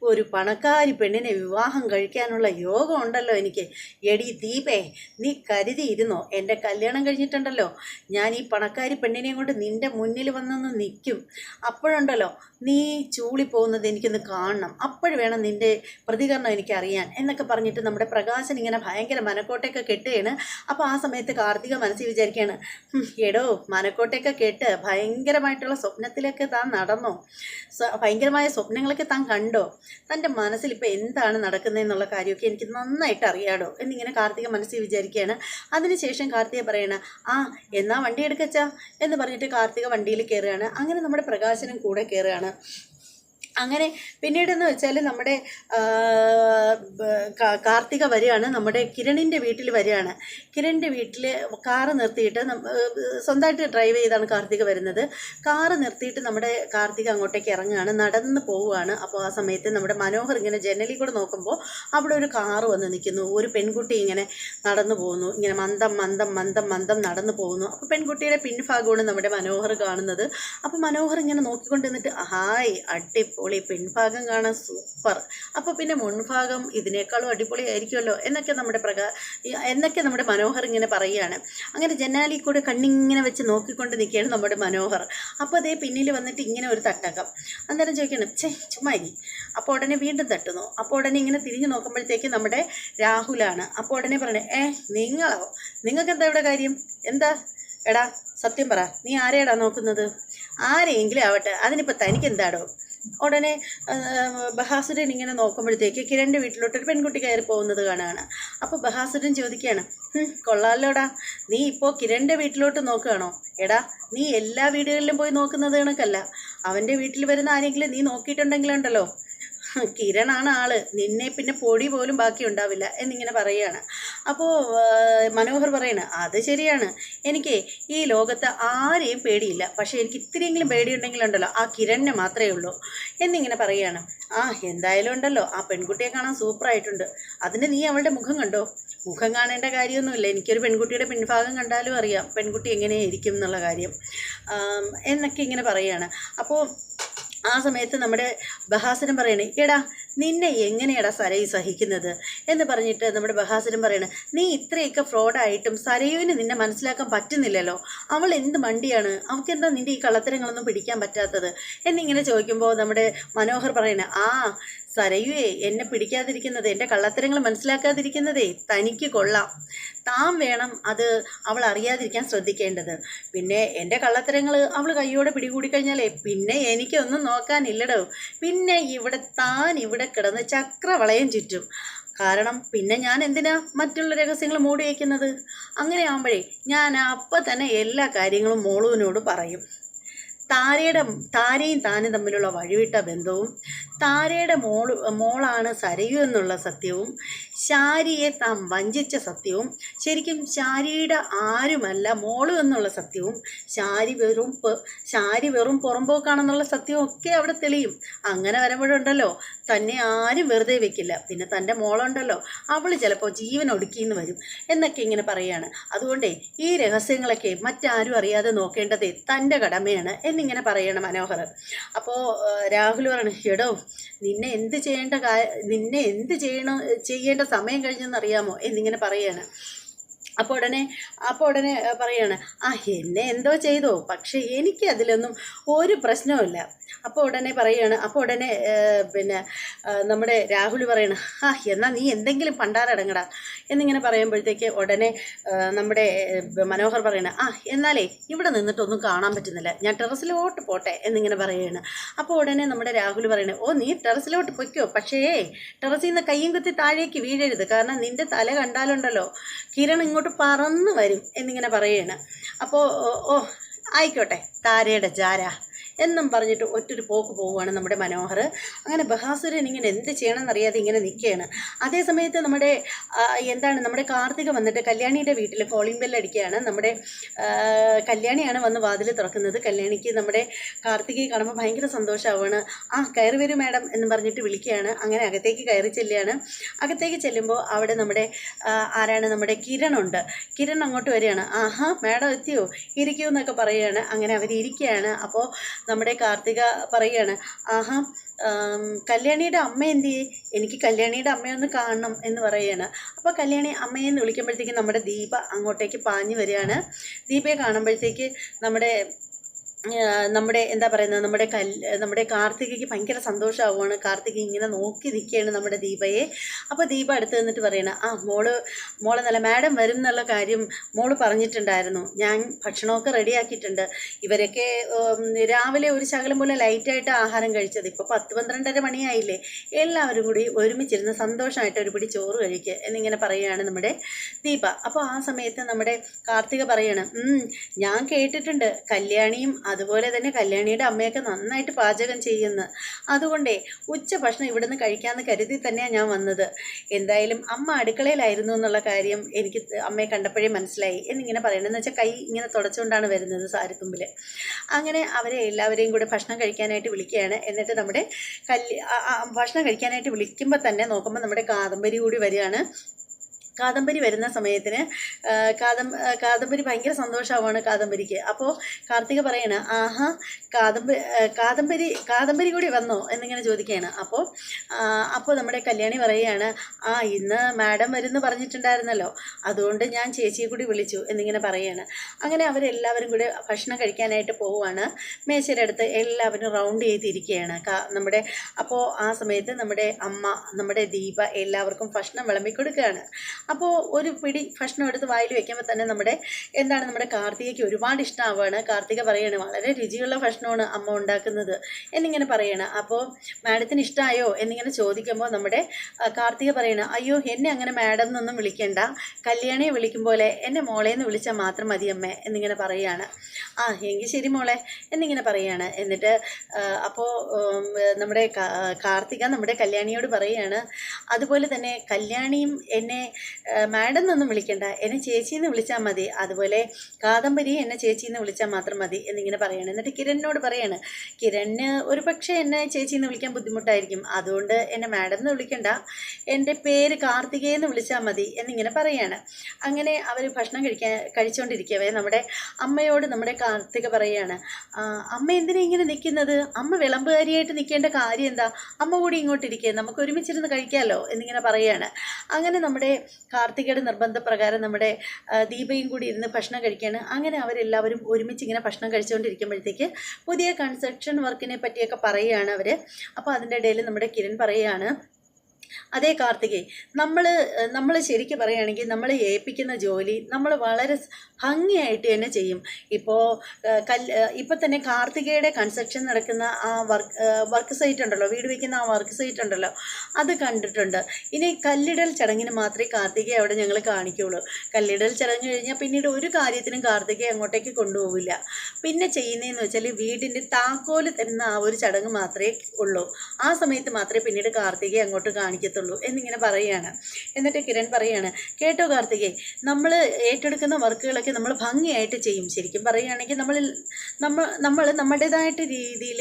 ഒരു പണക്കാരി പെണ്ണിനെ വിവാഹം കഴിക്കാനുള്ള യോഗം ഉണ്ടല്ലോ എനിക്ക്. എടി ദീപേ നീ കരുതിയിരുന്നോ? എന്റെ കല്യാണം കഴിഞ്ഞിട്ടുണ്ടല്ലോ. ഞാൻ ഈ പണക്കാരി പെണ്ണിനെയും കൊണ്ട് നിന്റെ മുന്നിൽ വന്നൊന്ന് നിൽക്കും. അപ്പോഴുണ്ടല്ലോ നീ ചൂളി പോകുന്നത് എനിക്കൊന്ന് കാണണം. അപ്പോഴ് വേണം നിന്റെ പ്രതികരണം എനിക്കറിയാൻ എന്നൊക്കെ പറഞ്ഞിട്ട് നമ്മുടെ പ്രകാശൻ ഇങ്ങനെ ഭയങ്കര മനക്കോട്ടയൊക്കെ കെട്ടുകയാണ്. അപ്പോൾ ആ സമയത്ത് കാർത്തിക മനസ്സിൽ മനസ്സിൽ വിചാരിക്കുകയാണ് "ഹും, എടോ മനക്കോട്ടയൊക്കെ കേട്ട് ഭയങ്കരമായിട്ടുള്ള സ്വപ്നത്തിലൊക്കെ താൻ നടന്നോ? ഭയങ്കരമായ സ്വപ്നങ്ങളൊക്കെ താൻ കണ്ടോ? തന്റെ മനസ്സിൽ ഇപ്പോൾ എന്താണ് നടക്കുന്നതെന്നുള്ള കാര്യമൊക്കെ എനിക്ക് നന്നായിട്ട് അറിയാടോ? എന്നിങ്ങനെ കാർത്തിക മനസ്സിൽ വിചാരിക്കുകയാണ് അതിനുശേഷം കാർത്തിക പറയണ ആ എന്നാ വണ്ടി എടുക്കച്ചാ എന്ന് പറഞ്ഞിട്ട് കാർത്തിക വണ്ടിയിൽ കയറുകയാണ്. അങ്ങനെ നമ്മുടെ പ്രകാശനം കൂടെ കയറുകയാണ്. അങ്ങനെ പിന്നീടെന്ന് വെച്ചാൽ നമ്മുടെ കാർത്തിക വരികയാണ് നമ്മുടെ കിരണിന്റെ വീട്ടിൽ വരികയാണ്. കിരണിന്റെ വീട്ടിൽ കാറ് നിർത്തിയിട്ട് സ്വന്തമായിട്ട് ഡ്രൈവ് ചെയ്താണ് കാർത്തിക വരുന്നത്. കാറ് നിർത്തിയിട്ട് നമ്മുടെ കാർത്തിക അങ്ങോട്ടേക്ക് ഇറങ്ങുകയാണ് നടന്ന് പോവുകയാണ്. അപ്പോൾ ആ സമയത്ത് നമ്മുടെ മനോഹർ ഇങ്ങനെ ജനലിൽ കൂടെ നോക്കുമ്പോൾ അവിടെ ഒരു കാറ് വന്ന് നിൽക്കുന്നു. ഒരു പെൺകുട്ടി ഇങ്ങനെ നടന്നു പോകുന്നു. ഇങ്ങനെ മന്ദം മന്ദം മന്ദം മന്ദം നടന്നു പോകുന്നു. അപ്പോൾ പെൺകുട്ടിയുടെ പിൻഭാഗമാണ് നമ്മുടെ മനോഹർ കാണുന്നത്. അപ്പോൾ മനോഹർ ഇങ്ങനെ നോക്കിക്കൊണ്ട് നിന്നിട്ട് ഹായ് അടിപൊളി പിൻഭാഗം കാണാൻ സൂപ്പർ. അപ്പോൾ പിന്നെ മുൻഭാഗം ഇതിനേക്കാളും അടിപൊളി ആയിരിക്കുമല്ലോ എന്നൊക്കെ നമ്മുടെ പ്രകാ എന്നൊക്കെ നമ്മുടെ മനോഹർ ഇങ്ങനെ പറയുകയാണ്. അങ്ങനെ ജനാലി കൂടെ കണ്ണിങ്ങനെ വെച്ച് നോക്കിക്കൊണ്ട് നിൽക്കുകയാണ് നമ്മുടെ മനോഹർ. അപ്പോൾ അതേ പിന്നിൽ വന്നിട്ട് ഇങ്ങനെ ഒരു തട്ടകം. അന്നേരം ചോദിക്കണം ഛേ ചുമ്മാരി അപ്പോൾ ഉടനെ വീണ്ടും തട്ടുന്നു. അപ്പോൾ ഉടനെ ഇങ്ങനെ തിരിഞ്ഞു നോക്കുമ്പോഴത്തേക്ക് നമ്മുടെ രാഹുലാണ്. അപ്പോൾ ഉടനെ പറയണേ ഏ നിങ്ങളോ? നിങ്ങൾക്ക് എന്താ ഇവിടെ കാര്യം? എന്താ? എടാ സത്യം പറ. നീ ആരെയാടാ നോക്കുന്നത്? ആരെയെങ്കിലും ആവട്ടെ. അതിനിപ്പോൾ തനിക്ക് എന്താടോ ഉടനെ ബഹാസുരൻ ഇങ്ങനെ നോക്കുമ്പോഴത്തേക്ക് കിരണിന്റെ വീട്ടിലോട്ട് ഒരു പെൺകുട്ടി കയറി പോകുന്നത് കാണുകയാണ് അപ്പോൾ ബഹാസുരൻ ചോദിക്കുകയാണ് "ഹും, കൊള്ളാലോടാ. നീ ഇപ്പോൾ കിരണിന്റെ വീട്ടിലോട്ട് നോക്കുകയാണോ? എടാ നീ എല്ലാ വീടുകളിലും പോയി നോക്കുന്നത് കണക്കല്ല. അവന്റെ വീട്ടിൽ വരുന്ന ആരെങ്കിലും നീ നോക്കിയിട്ടുണ്ടെങ്കിലുണ്ടല്ലോ. കിരണാണ് ആൾ. നിന്നെ പിന്നെ പൊടി പോലും ബാക്കി ഉണ്ടാവില്ല എന്നിങ്ങനെ പറയുകയാണ് അപ്പോൾ മനോഹർ പറയണ അത് ശരിയാണ്. എനിക്ക് ഈ ലോകത്ത് ആരെയും പേടിയില്ല. പക്ഷേ എനിക്ക് ഇത്തിരിയെങ്കിലും പേടിയുണ്ടെങ്കിലുണ്ടല്ലോ ആ കിരണിനെ മാത്രമേ ഉള്ളൂ. എന്നിങ്ങനെ പറയുകയാണ് ആ എന്തായാലും ഉണ്ടല്ലോ ആ പെൺകുട്ടിയെ കാണാൻ സൂപ്പറായിട്ടുണ്ട് അതിന് നീ അവളുടെ മുഖം കണ്ടോ? മുഖം കാണേണ്ട കാര്യമൊന്നുമില്ല. എനിക്കൊരു പെൺകുട്ടിയുടെ പിൻഭാഗം കണ്ടാലും അറിയാം പെൺകുട്ടി എങ്ങനെയായിരിക്കും എന്നുള്ള കാര്യം. എന്നൊക്കെ ഇങ്ങനെ പറയുകയാണ് അപ്പോൾ ആ സമയത്ത് നമ്മുടെ ബഹാസനം പറയണേ എടാ നിന്നെ എങ്ങനെയാടാ സരയു സഹിക്കുന്നത്? എന്ന് പറഞ്ഞിട്ട് നമ്മുടെ ബഹാസനം പറയണേ നീ ഇത്രയൊക്കെ ഫ്രോഡായിട്ടും സരയുവിന് നിന്നെ മനസ്സിലാക്കാൻ പറ്റുന്നില്ലല്ലോ. അവൾ എന്ത് മണ്ടിയാണ്? അവൾക്കെന്താ നിന്റെ ഈ കള്ളത്തരങ്ങളൊന്നും പിടിക്കാൻ പറ്റാത്തത്? എന്നിങ്ങനെ ചോദിക്കുമ്പോൾ നമ്മുടെ മനോഹർ പറയണേ ആ സരയുവേ എന്നെ പിടിക്കാതിരിക്കുന്നത് എന്റെ കള്ളത്തരങ്ങൾ മനസ്സിലാക്കാതിരിക്കുന്നതേ തനിക്ക് കൊള്ളാം. താൻ വേണം അത് അവൾ അറിയാതിരിക്കാൻ ശ്രദ്ധിക്കേണ്ടത്. പിന്നെ എന്റെ കള്ളത്തരങ്ങൾ അവൾ കയ്യോടെ പിടികൂടിക്കഴിഞ്ഞാലേ പിന്നെ എനിക്കൊന്നും നോക്കാനില്ലടോ. പിന്നെ ഇവിടെ താൻ ഇവിടെ കിടന്ന് ചക്രവളയം ചുറ്റും. കാരണം പിന്നെ ഞാൻ എന്തിനാ മറ്റുള്ള രഹസ്യങ്ങൾ മൂടി വയ്ക്കുന്നത്? അങ്ങനെ ആകുമ്പോഴേ ഞാൻ അപ്പം തന്നെ എല്ലാ കാര്യങ്ങളും മോളുവിനോട് പറയും. താരയുടെ താരയും താനും തമ്മിലുള്ള വഴിവിട്ട ബന്ധവും താരയുടെ മോൾ മോളാണ് സരയു എന്നുള്ള സത്യവും ശാരിയെ താൻ വഞ്ചിച്ച സത്യവും ശരിക്കും ശാരിയുടെ ആരുമല്ല മോൾ എന്നുള്ള സത്യവും ശാരി വെറും ശാരി വെറും പുറമ്പോക്കാണെന്നുള്ള സത്യവും ഒക്കെ അവിടെ തെളിയും. അങ്ങനെ വരുമ്പോഴുണ്ടല്ലോ തന്നെ ആരും വെറുതെ വെക്കില്ല. പിന്നെ തന്റെ മോളുണ്ടല്ലോ അവൾ ചിലപ്പോൾ ജീവൻ ഒടുക്കിന്ന് വരും എന്നൊക്കെ ഇങ്ങനെ പറയുകയാണ് അതുകൊണ്ടേ ഈ രഹസ്യങ്ങളൊക്കെ മറ്റാരും അറിയാതെ നോക്കേണ്ടത് തന്റെ കടമയാണ് എന്നിങ്ങനെ പറയണം മനോഹർ. അപ്പോൾ രാഹുൽ പറയണം എടോ നിന്നെ എന്ത് ചെയ്യേണ്ട നിന്നെ എന്ത് ചെയ്യണോ ചെയ്യേണ്ട സമയം കഴിഞ്ഞെന്ന് അറിയാമോ എന്നിങ്ങനെ പറയാണ്. അപ്പോൾ ഉടനെ അപ്പോൾ ഉടനെ പറയാണ് ആ എന്നെ എന്തോ ചെയ്തോ പക്ഷേ എനിക്ക് അതിലൊന്നും ഒരു പ്രശ്നവുമില്ല അപ്പോൾ ഉടനെ പറയാണ് അപ്പോൾ ഉടനെ പിന്നെ നമ്മുടെ രാഹുൽ പറയണം ആ എന്നാൽ നീ എന്തെങ്കിലും പണ്ടാരടങ്ങടാ എന്നിങ്ങനെ പറയുമ്പോഴത്തേക്ക് ഉടനെ നമ്മുടെ മനോഹർ പറയണ ആ എന്നാലേ ഇവിടെ നിന്നിട്ടൊന്നും കാണാൻ പറ്റുന്നില്ല. ഞാൻ ടെറസിലോട്ട് പോട്ടെ എന്നിങ്ങനെ പറയുകയാണ് അപ്പോൾ ഉടനെ നമ്മുടെ രാഹുൽ പറയണേ ഓ നീ ടെറസിലോട്ട് പൊയ്ക്കോ പക്ഷേ ടെറസിൽ നിന്ന് കയ്യും കുത്തി താഴേക്ക് വീഴരുത്. കാരണം നിന്റെ തല കണ്ടാലുണ്ടല്ലോ കിരൺ ഇങ്ങോട്ട് പറന്ന് വരും എന്നിങ്ങനെ പറയുകയാണ് അപ്പോൾ ഓ ആയിക്കോട്ടെ താരയുടെ ജാര. എന്നും പറഞ്ഞിട്ട് ഒറ്റൊരു പോക്ക് പോവുകയാണ് നമ്മുടെ മനോഹർ. അങ്ങനെ ബഹാസുരൻ ഇങ്ങനെ എന്ത് ചെയ്യണമെന്നറിയാതെ ഇങ്ങനെ നിൽക്കുകയാണ്. അതേ സമയത്ത് നമ്മുടെ എന്താണ് നമ്മുടെ കാർത്തിക വന്നിട്ട് കല്യാണിയുടെ വീട്ടിൽ കോളിംഗ് ബെല്ലടിക്കുകയാണ് നമ്മുടെ കല്യാണിയാണ് വന്ന് വാതിൽ തുറക്കുന്നത്. കല്യാണിക്ക് നമ്മുടെ കാർത്തികയെ കാണുമ്പോൾ ഭയങ്കര സന്തോഷമാവുകയാണ് ആ കയറി വരും മാഡം എന്ന് പറഞ്ഞിട്ട് വിളിക്കുകയാണ്. അങ്ങനെ അകത്തേക്ക് കയറി ചെല്ലുകയാണ്. അകത്തേക്ക് ചെല്ലുമ്പോൾ അവിടെ നമ്മുടെ ആരാണ് നമ്മുടെ കിരണുണ്ട് കിരൺ അങ്ങോട്ട് വരികയാണ്. ആഹാ മാഡം എത്തിയോ? ഇരിക്കൂ എന്നൊക്കെ പറയുകയാണ്. അങ്ങനെ അവർ അപ്പോൾ നമ്മുടെ കാർത്തിക പറയുകയാണ് ആഹാ കല്യാണിയുടെ അമ്മ എന്ത് എനിക്ക് കല്യാണിയുടെ അമ്മയൊന്ന് കാണണം എന്ന് പറയുകയാണ്. അപ്പോൾ കല്യാണി അമ്മയെന്ന് വിളിക്കുമ്പോഴത്തേക്ക് നമ്മുടെ ദീപ അങ്ങോട്ടേക്ക് പാഞ്ഞു വരികയാണ്. ദീപയെ കാണുമ്പോഴത്തേക്ക് നമ്മുടെ നമ്മുടെ എന്താ പറയുന്നത് നമ്മുടെ കൽ നമ്മുടെ കാർത്തികയ്ക്ക് ഭയങ്കര സന്തോഷമാവുകയാണ് കാർത്തിക ഇങ്ങനെ നോക്കി നിൽക്കുകയാണ് നമ്മുടെ ദീപയെ. അപ്പോൾ ദീപ അടുത്ത് നിന്നിട്ട് പറയണം ആ മോൾ മോളെ നല്ല മാഡം വരും എന്നുള്ള കാര്യം മോൾ പറഞ്ഞിട്ടുണ്ടായിരുന്നു. ഞാൻ ഭക്ഷണമൊക്കെ റെഡിയാക്കിയിട്ടുണ്ട്. ഇവരൊക്കെ രാവിലെ ഒരു ശകലം പോലെ ലൈറ്റായിട്ട് ആഹാരം കഴിച്ചത്. ഇപ്പോൾ പത്ത് പന്ത്രണ്ടര മണിയായില്ലേ. എല്ലാവരും കൂടി ഒരുമിച്ചിരുന്ന് സന്തോഷമായിട്ട് ഒരു പിടി ചോറ് കഴിക്കുക എന്നിങ്ങനെ പറയുകയാണ് നമ്മുടെ ദീപ. അപ്പോൾ ആ സമയത്ത് നമ്മുടെ കാർത്തിക പറയണം ഞാൻ കേട്ടിട്ടുണ്ട്. കല്യാണിയും അതുപോലെ തന്നെ കല്യാണിയുടെ അമ്മയൊക്കെ നന്നായിട്ട് പാചകം ചെയ്യുന്നു. അതുകൊണ്ടേ ഉച്ച ഭക്ഷണം ഇവിടുന്ന് കഴിക്കാമെന്ന് കരുതി തന്നെയാണ് ഞാൻ വന്നത്. എന്തായാലും അമ്മ അടുക്കളയിലായിരുന്നു എന്നുള്ള കാര്യം എനിക്ക് അമ്മയെ കണ്ടപ്പോഴേ മനസ്സിലായി. എന്നിങ്ങനെ പറയണമെന്ന് വെച്ചാൽ കൈ ഇങ്ങനെ തുടച്ചുകൊണ്ടാണ് വരുന്നത് സാരിത്തുമ്പിൽ അങ്ങനെ അവരെ എല്ലാവരെയും കൂടെ ഭക്ഷണം കഴിക്കാനായിട്ട് വിളിക്കുകയാണ്. എന്നിട്ട് നമ്മുടെ കല്യ ഭക്ഷണം കഴിക്കാനായിട്ട് വിളിക്കുമ്പോൾ തന്നെ നോക്കുമ്പോൾ നമ്മുടെ കാദംബരി കൂടി വരികയാണ്. കാദംബരി വരുന്ന സമയത്തിന് കാദം കാദംബരി ഭയങ്കര സന്തോഷമാവാണ് കാദംബരിക്ക്. അപ്പോൾ കാർത്തിക പറയണ ആഹാ കാദംബരി കാദംബരി കാദംബരി കൂടി വന്നോ? എന്നിങ്ങനെ ചോദിക്കുകയാണ്. അപ്പോൾ അപ്പോൾ നമ്മുടെ കല്യാണി പറയുകയാണ് ആ ഇന്ന് മാഡം വരുമെന്ന് പറഞ്ഞിട്ടുണ്ടായിരുന്നല്ലോ. അതുകൊണ്ട് ഞാൻ ചേച്ചിയെ കൂടി വിളിച്ചു എന്നിങ്ങനെ പറയുകയാണ്. അങ്ങനെ അവരെല്ലാവരും കൂടി ഭക്ഷണം കഴിക്കാനായിട്ട് പോവുകയാണ്. മേശയുടെ അടുത്ത് എല്ലാവരും റൗണ്ട് ചെയ്തിരിക്കുകയാണ്. നമ്മുടെ അപ്പോൾ ആ സമയത്ത് നമ്മുടെ അമ്മ നമ്മുടെ ദീപ എല്ലാവർക്കും ഭക്ഷണം വിളമ്പി കൊടുക്കുകയാണ്. അപ്പോൾ ഒരു പിടി ഭക്ഷണം എടുത്ത് വായിൽ വെക്കുമ്പോൾ തന്നെ നമ്മുടെ എന്താണ് നമ്മുടെ കാർത്തികയ്ക്ക് ഒരുപാട് ഇഷ്ടമാവുകയാണ് കാർത്തിക പറയാണ് വളരെ രുചിയുള്ള ഭക്ഷണമാണ് അമ്മ ഉണ്ടാക്കുന്നത് എന്നിങ്ങനെ പറയണം. അപ്പോൾ മാഡത്തിന് ഇഷ്ടമായോ എന്നിങ്ങനെ ചോദിക്കുമ്പോൾ നമ്മുടെ കാർത്തിക പറയണം അയ്യോ എന്നെ അങ്ങനെ മാഡം എന്നൊന്നും വിളിക്കേണ്ട. കല്യാണിയെ വിളിക്കും പോലെ എന്നെ എന്ന് വിളിച്ചാൽ മാത്രം മതി അമ്മ എന്നിങ്ങനെ പറയുകയാണ് ആ എങ്കിൽ ശരി മോളെ എന്നിങ്ങനെ പറയുകയാണ് എന്നിട്ട് അപ്പോൾ നമ്മുടെ കാർത്തിക നമ്മുടെ കല്യാണിയോട് പറയുകയാണ് അതുപോലെ തന്നെ കല്യാണിയും എന്നെ മാഡം എന്നൊന്നും വിളിക്കണ്ട. എന്നെ ചേച്ചി എന്ന് വിളിച്ചാൽ മതി. അതുപോലെ കാദംബരി എന്നെ ചേച്ചി എന്ന് വിളിച്ചാൽ മാത്രം മതി എന്നിങ്ങനെ പറയണം. എന്നിട്ട് കിരണിനോട് പറയാണ് കിരണിന് ഒരു പക്ഷേ എന്നെ ചേച്ചി എന്ന് വിളിക്കാൻ ബുദ്ധിമുട്ടായിരിക്കും. അതുകൊണ്ട് എന്നെ മാഡം എന്ന് വിളിക്കണ്ട. എന്റെ പേര് കാർത്തികയെന്ന് വിളിച്ചാൽ മതി എന്നിങ്ങനെ പറയാണ്. അങ്ങനെ അവർ ഭക്ഷണം കഴിക്കാൻ കഴിച്ചുകൊണ്ടിരിക്കവേ നമ്മുടെ അമ്മയോട് നമ്മുടെ കാർത്തിക പറയുകയാണ് അമ്മ എന്തിനാ ഇങ്ങനെ നിൽക്കുന്നത് അമ്മ വിളമ്പുകാരിയായിട്ട് നിൽക്കേണ്ട കാര്യം എന്താ? അമ്മ കൂടി ഇങ്ങോട്ടിരിക്കുക നമുക്ക് ഒരുമിച്ചിരുന്ന് കഴിക്കാമല്ലോ എന്നിങ്ങനെ പറയുകയാണ്. അങ്ങനെ നമ്മുടെ കാർത്തികയുടെ നിർബന്ധപ്രകാരം നമ്മുടെ ദീപയും കൂടി ഇരുന്ന് ഭക്ഷണം കഴിക്കുകയാണ്. അങ്ങനെ അവരെല്ലാവരും ഒരുമിച്ച് ഇങ്ങനെ ഭക്ഷണം കഴിച്ചുകൊണ്ടിരിക്കുമ്പോഴത്തേക്ക് പുതിയ കൺസ്ട്രക്ഷൻ വർക്കിനെ പറ്റിയൊക്കെ പറയുകയാണ് അവർ അപ്പോൾ അതിന്റെ ഇടയിൽ നമ്മുടെ കിരൺ പറയുകയാണ് അതേ കാർത്തികേ നമ്മൾ നമ്മൾ ശരിക്കും പറയുകയാണെങ്കിൽ നമ്മൾ ഏൽപ്പിക്കുന്ന ജോലി നമ്മൾ വളരെ ഭംഗിയായിട്ട് തന്നെ ചെയ്യും. ഇപ്പോൾ കൽ ഇപ്പം തന്നെ കാർത്തികയുടെ കൺസ്ട്രക്ഷൻ നടക്കുന്ന ആ വർക്ക് വർക്ക് സൈറ്റ് ഉണ്ടല്ലോ വീട് വയ്ക്കുന്ന ആ വർക്ക് സൈറ്റ് ഉണ്ടല്ലോ അത് കണ്ടിട്ടുണ്ട്. ഇനി കല്ലിടൽ ചടങ്ങിന് മാത്രമേ കാർത്തികയെ അവിടെ ഞങ്ങൾ കാണിക്കുകയുള്ളൂ കല്ലിടൽ ചടങ്ങ് കഴിഞ്ഞാൽ പിന്നീട് ഒരു കാര്യത്തിനും കാർത്തികയെ അങ്ങോട്ടേക്ക് കൊണ്ടുപോവില്ല. പിന്നെ ചെയ്യുന്നതെന്ന് വെച്ചാൽ വീടിന്റെ താക്കോൽ തരുന്ന ആ ഒരു ചടങ്ങ് മാത്രമേ ഉള്ളൂ. ആ സമയത്ത് മാത്രമേ പിന്നീട് കാർത്തികയെ അങ്ങോട്ട് കാണിക്കത്തുള്ളൂ എന്നിങ്ങനെ പറയുകയാണ്. എന്നിട്ട് കിരൺ പറയുകയാണ് കേട്ടോ കാർത്തികേ നമ്മൾ ഏറ്റെടുക്കുന്ന വർക്കുകളൊക്കെ നമ്മൾ ഭംഗിയായിട്ട് ചെയ്യും ശരിക്കും പറയുകയാണെങ്കിൽ നമ്മൾ നമ്മൾ നമ്മൾ നമ്മുടേതായിട്ട് രീതിയിൽ